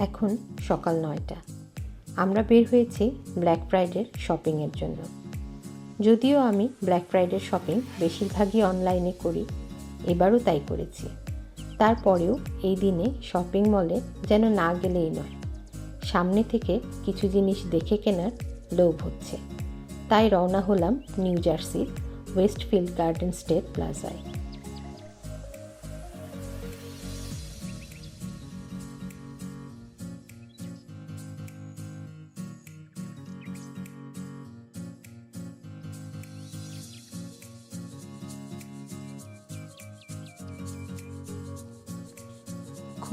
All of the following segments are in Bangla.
এখন সকাল নয়টা। আমরা বের হয়েছি ব্ল্যাক ফ্রাইডের শপিংয়ের জন্য। যদিও আমি ব্ল্যাক ফ্রাইডের শপিং বেশিরভাগই অনলাইনে করি, এবারও তাই করেছি। তারপরেও এই দিনে শপিং মলে যেন না গেলেই নয়। সামনে থেকে কিছু জিনিস দেখে কেনার লোভ হচ্ছে। তাই রওনা হলাম নিউ জার্সির ওয়েস্টফিল্ড গার্ডেন স্টেট প্লাজায়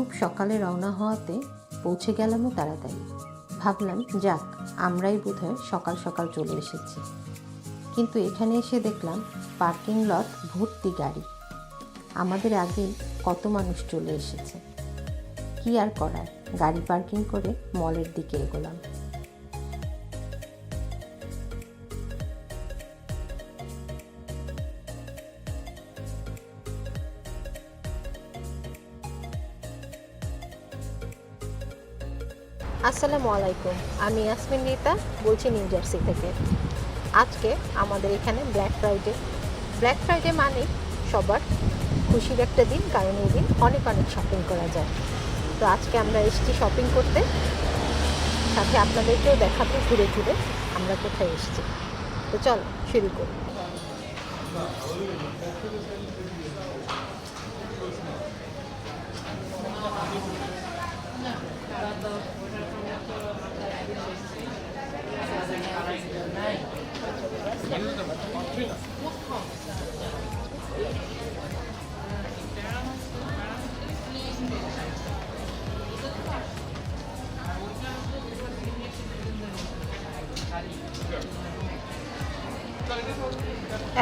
খুব সকালে রওনা হওয়াতে পৌঁছে গেলামও তাড়াতাড়ি। ভাবলাম, যাক, আমরাই বোধহয় সকাল সকাল চলে এসেছি। কিন্তু এখানে এসে দেখলাম পার্কিং লট ভর্তি গাড়ি। আমাদের আগেই কত মানুষ চলে এসেছে। কি আর করার? গাড়ি পার্কিং করে মলের দিকে এগোলাম। আসসালামু আলাইকুম, আমি ইয়াসমিন রিতা, বলছি নিউ জার্সি থেকে। আজকে আমাদের এখানে ব্ল্যাক ফ্রাইডে ব্ল্যাক ফ্রাইডে মানে সবার খুশির একটা দিন, কারণ এই দিন অনেক অনেক শপিং করা যায়। তো আজকে আমরা এসেছি শপিং করতে। সাথে আপনাদেরকেও দেখাতে ঘুরে ঘুরে, আমরা কোথায় এসেছি। তো চল, শুরু করি।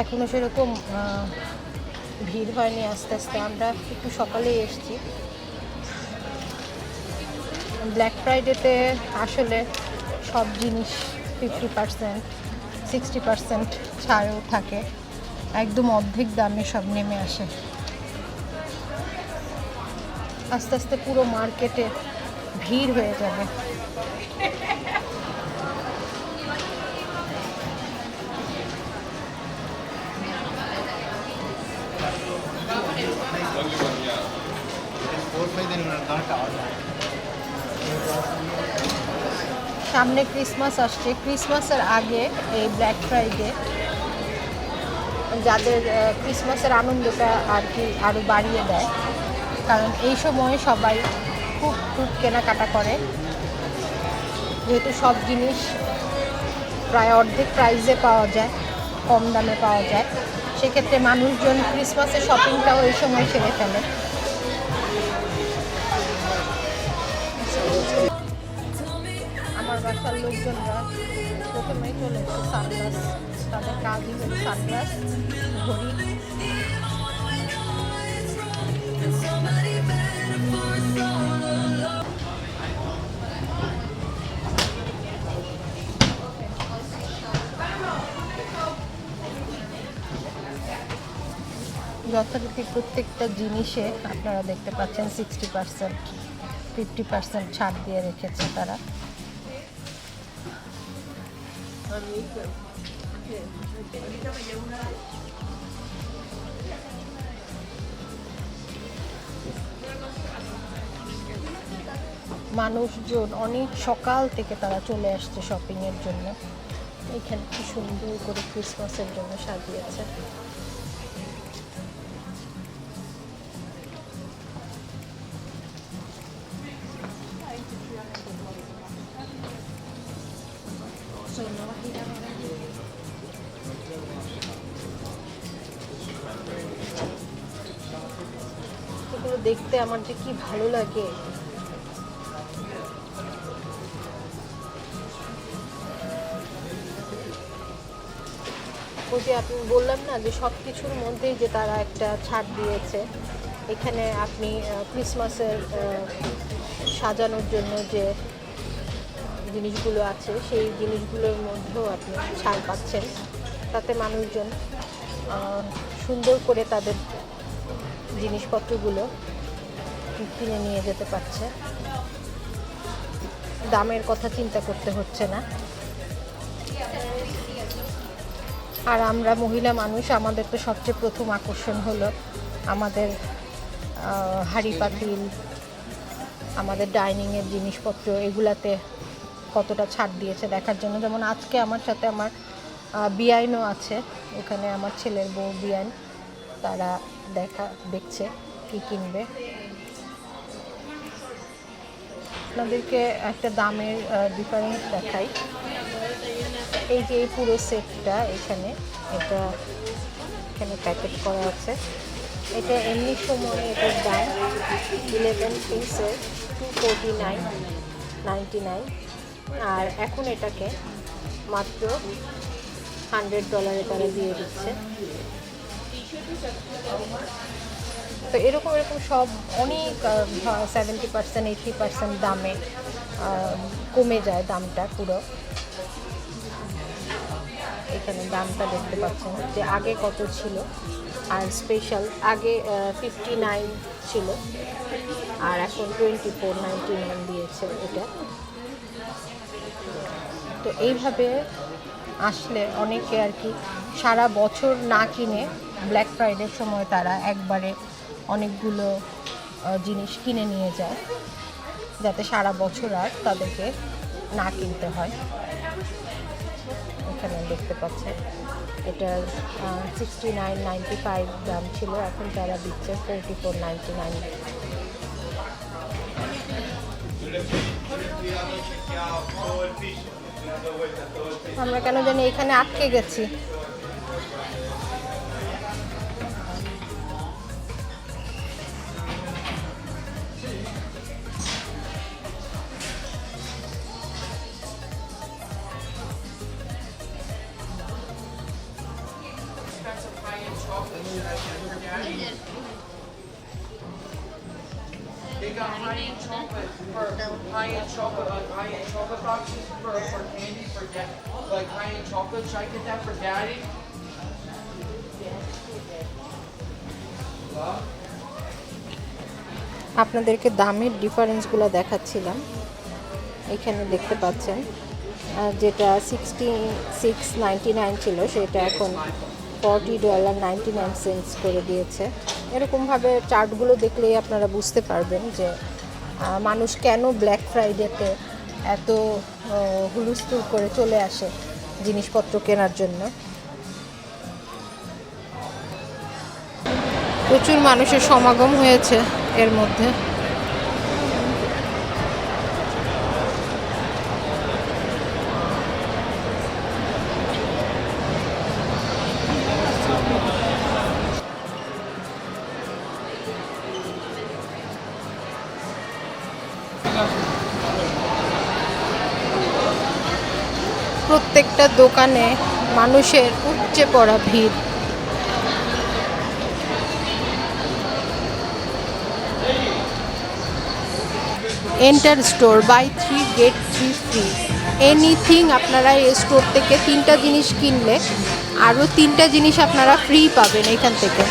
এখনও সেরকম ভিড় হয়নি আস্তে আস্তে। আমরা একটু সকালেই এসেছি। ব্ল্যাক ফ্রাইডেতে আসলে সব জিনিস ফিফটি পার্সেন্ট সিক্সটি পার্সেন্ট ছাড়ও থাকে। একদম অর্ধেক দামে সব নেমে আসে। আস্তে আস্তে পুরো মার্কেটে ভিড় হয়ে যাবে। সামনে ক্রিসমাস আসছে। ক্রিসমাসের আগে এই ব্ল্যাক ফ্রাইডে যাদের ক্রিসমাসের আনন্দটা আর কি আরও বাড়িয়ে দেয়। কারণ এই সময়ে সবাই খুব খুব কেনাকাটা করে। যেহেতু সব জিনিস প্রায় অর্ধেক প্রাইসে পাওয়া যায়, কম দামে পাওয়া যায়। সেক্ষেত্রে মানুষজন ক্রিসমাসের শপিংটাও এই সময় সেরে ফেলে। বাসার লোকজনরা প্রথমেই চলে এসেছে সানগ্লাস। তাদের কাজই হলো সানগ্লাস, ঘড়ি। যথারীতি প্রত্যেকটা জিনিসে আপনারা দেখতে পাচ্ছেন সিক্সটি পার্সেন্ট ফিফটি পার্সেন্ট ছাড় দিয়ে রেখেছে তারা। মানুষজন অনেক সকাল থেকে তারা চলে আসছে শপিংয়ের জন্য। এখানে কি সুন্দর করে ক্রিসমাসের জন্য সাজিয়েছে। দেখতে আমার যে কি ভালো লাগে। ওই যে আপনি বললাম না যে সব কিছুর মধ্যেই যে তারা একটা ছাড় দিয়েছে, এখানে আপনি ক্রিসমাসের সাজানোর জন্য যে জিনিসগুলো আছে, সেই জিনিসগুলোর মধ্যেও আপনি ছাড় পাচ্ছেন। তাতে মানুষজন সুন্দর করে তাদের জিনিসপত্রগুলো কিনে নিয়ে যেতে পারছে। দামের কথা চিন্তা করতে হচ্ছে না। আর আমরা মহিলা মানুষ, আমাদের তো সবচেয়ে প্রথম আকর্ষণ হলো আমাদের হাঁড়ি পাতিল, আমাদের ডাইনিংয়ের জিনিসপত্র, এগুলাতে কতটা ছাড় দিয়েছে দেখার জন্য। যেমন আজকে আমার সাথে আমার বিআইনও আছে। এখানে আমার ছেলের বউ বিআইন। তারা দেখা, দেখছে কি কিনবে। আপনাদেরকে একটা দামের ডিফারেন্স দেখাই। এই যে এই পুরো সেটটা এখানে, এটা এখানে প্যাকেট করা আছে। এটা এমনি সময় এটার দাম ইলেভেন পিসের two forty nine ninety nine আর এখন এটাকে মাত্র হান্ড্রেড ডলারে তারা দিয়ে দিচ্ছে। তো এরকম এরকম সব অনেক সেভেন্টি পার্সেন্ট এইটি পার্সেন্ট দামে কমে যায় দামটা পুরো। এখানে দামটা দেখতে পাচ্ছেন যে আগে কত ছিল, আর স্পেশাল আগে ফিফটি নাইন ছিল, আর এখন টোয়েন্টি ফোর নাইনটি নাইন দিয়েছে এটা। তো এইভাবে আসলে অনেকে আর কি সারা বছর না কিনে ব্ল্যাক ফ্রাইডের সময় তারা একবারে অনেকগুলো জিনিস কিনে নিয়ে যায়, যাতে সারা বছর আর তাদেরকে না কিনতে হয়। এখানে দেখতে পাচ্ছেন, এটার সিক্সটি নাইন নাইনটি ফাইভ দাম ছিল, এখন তারা দিচ্ছে ফোরটি ফোর নাইনটি নাইন আমরা কেন জানি এখানে আটকে গেছি। They got high-end chocolate for high-end chocolate, like high-end chocolate boxes for, for candy for dad, like high-end chocolate. Should I get that for daddy? আপনাদেরকে দামের ডিফারেন্সগুলো দেখাচ্ছিলাম এখানে দেখতে পাচ্ছেন যেটা সিক্সটি সিক্স নাইনটি নাইন ছিল সেটা এখন forty dollar ninety nine cents করে দিয়েছে। এরকমভাবে চার্টগুলো দেখলেই আপনারা বুঝতে পারবেন যে মানুষ কেন ব্ল্যাক ফ্রাইডেতে এত হুলুস্থুল করে চলে আসে জিনিসপত্র কেনার জন্য। প্রচুর মানুষের সমাগম হয়েছে এর মধ্যে। প্রত্যেকটা দোকানে মানুষের উপচে পড়া ভিড়। Enter store buy three get three free anything আপনারা এই স্টোর থেকে তিনটা জিনিস কিনলে আরও তিনটা জিনিস আপনারা ফ্রি পাবেন এখান থেকে।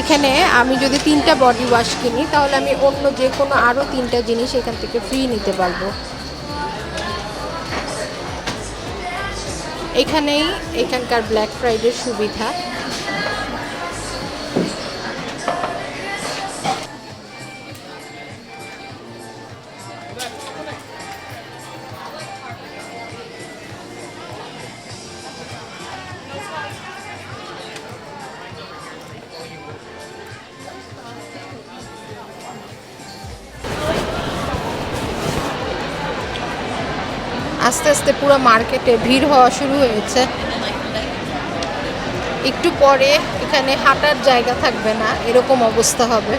এখানে আমি যদি তিনটা বডি ওয়াশ কিনি, তাহলে আমি অন্য যে কোনো আরও তিনটা জিনিস এখান থেকে ফ্রি নিতে পারব। এখানেই এখানকার ব্ল্যাক ফ্রাইডের সুবিধা। আস্তে আস্তে পুরো মার্কেটে ভিড় হওয়া শুরু হয়েছে। একটু পরে এখানে হাঁটার জায়গা থাকবে না, এরকম অবস্থা হবে।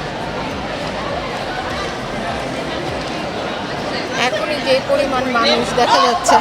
এখনই যে পরিমাণ মানুষ দেখা যাচ্ছে।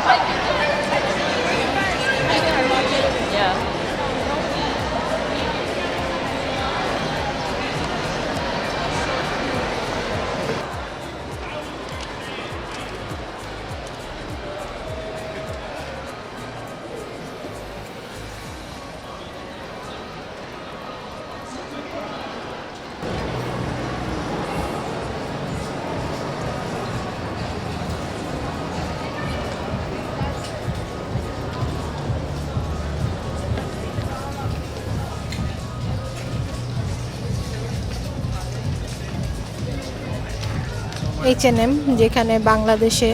এইচ এন এম যেখানে বাংলাদেশে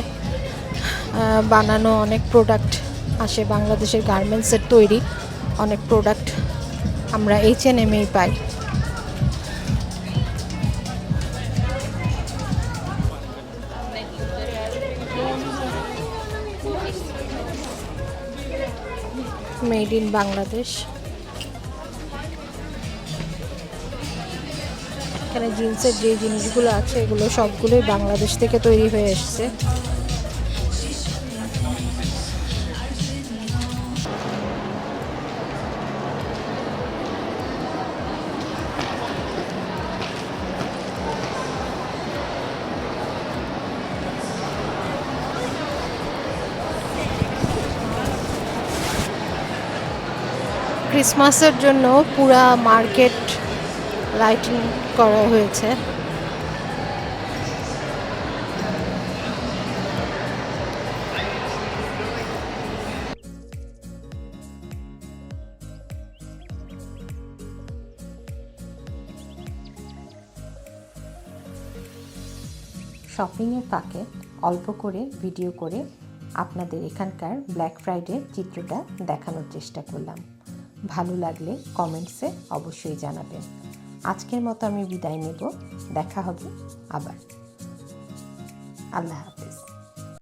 বানানো অনেক প্রোডাক্ট আসে, বাংলাদেশের গার্মেন্টসের তৈরি অনেক প্রোডাক্ট আমরা এইচ এন এমেই পাই। মেড ইন বাংলাদেশ এখানে জিন্সের যে জিনিসগুলো আছে, এগুলো সবগুলোই বাংলাদেশ থেকে তৈরি হয়ে এসছে। ক্রিসমাসের জন্য পুরা মার্কেট, লাইটিং করা হয়েছে। শপিংয়ের ফাঁকে অল্প করে ভিডিও করে আপনাদের এখানকার ব্ল্যাক ফ্রাইডের চিত্রটা দেখানোর চেষ্টা করলাম। ভালো লাগলে কমেন্টসে অবশ্যই জানাবেন। আজকের মতো আমি বিদায় নেব দেখা হবে আবার আল্লাহ।